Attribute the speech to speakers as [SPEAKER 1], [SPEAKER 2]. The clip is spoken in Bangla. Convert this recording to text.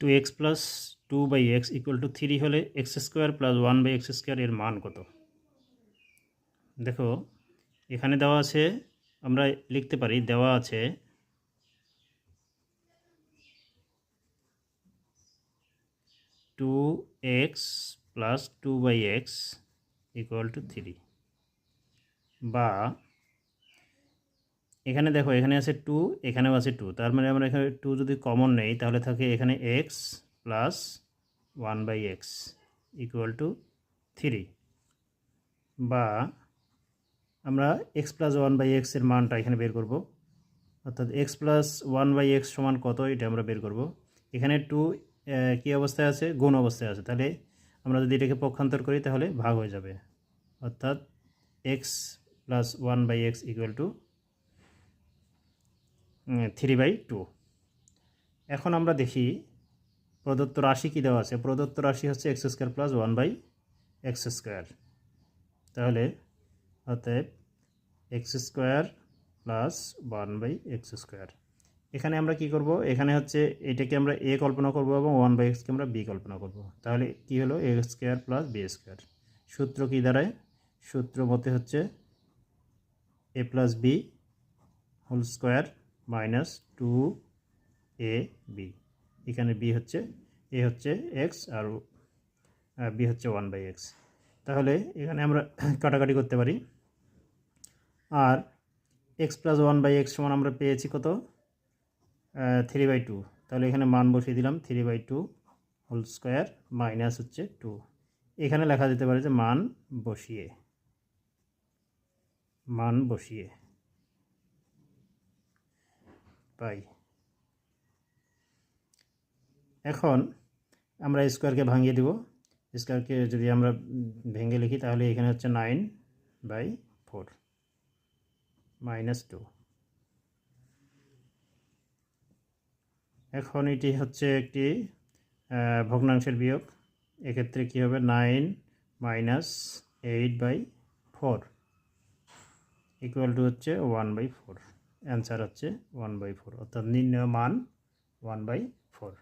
[SPEAKER 1] Two X plus two by X equal two three হলে X square plus one by X square এর মান কত? দেখো, এখানে দেওয়া আছে, আমরা লিখতে পারি, দেওয়া আছে two X plus two by X equal two three বা এখানে দেখো, এখানে আছে টু এখানেও আছে টু তার মানে আমরা এখানে টু যদি কমন নেই, তাহলে থাকে এখানে X plus one by X equal two three বা আমরা এক্স প্লাস ওয়ান বাই এক্সের মানটা এখানে বের করব। অর্থাৎ X plus one by X সমান কত, এটা আমরা বের করব। এখানে টু কী অবস্থায় আছে? গুণ অবস্থায় আছে। তাহলে আমরা যদি এটাকে পক্ষান্তর করি, তাহলে ভাগ হয়ে যাবে। অর্থাৎ X plus one by X equal two three by two. এখন আমরা দেখি প্রদত্ত রাশি কী দেওয়া আছে? প্রদত্ত রাশি হচ্ছে X square plus one by X square. তাহলে অতএব X square plus one by X square. এখানে আমরা কি করব? এখানে হচ্ছে এটাকে আমরা এ কল্পনা করব এবং ওয়ান বাই এক্সকে আমরা বি কল্পনা করব। তাহলে কি হলো? A square plus B square. সূত্র কী দাঁড়ায়? সূত্র মতে হচ্ছে A plus B whole square minus two A B. এখানে বি হচ্ছে, এ হচ্ছে এক্স আর বি হচ্ছে ওয়ান বাই এক্স। তাহলে এখানে আমরা কাটাকাটি করতে পারি। আর X plus one by X সমান আমরা পেয়েছি কত? Three by two. তাহলে এখানে মান বসিয়ে দিলাম, three by two whole square minus হচ্ছে টু। এখানে লেখা যেতে পারে যে মান বসিয়ে মান বসিয়ে। পাই। এখন আমরা স্কোয়ারকে ভাঙিয়ে দিব। স্কোয়ারকে যদি আমরা ভেঙে লিখি, তাহলে এখানে হচ্ছে nine by four minus two এখন এটি হচ্ছে একটি ভগ্নাংশের বিয়োগ। এক্ষেত্রে কী হবে? Nine minus eight by four equal two হচ্ছে ওয়ান বাই ফোর অ্যান্সার হচ্ছে ওয়ান বাই ফোর অর্থাৎ নির্ণয় মান ওয়ান বাই ফোর।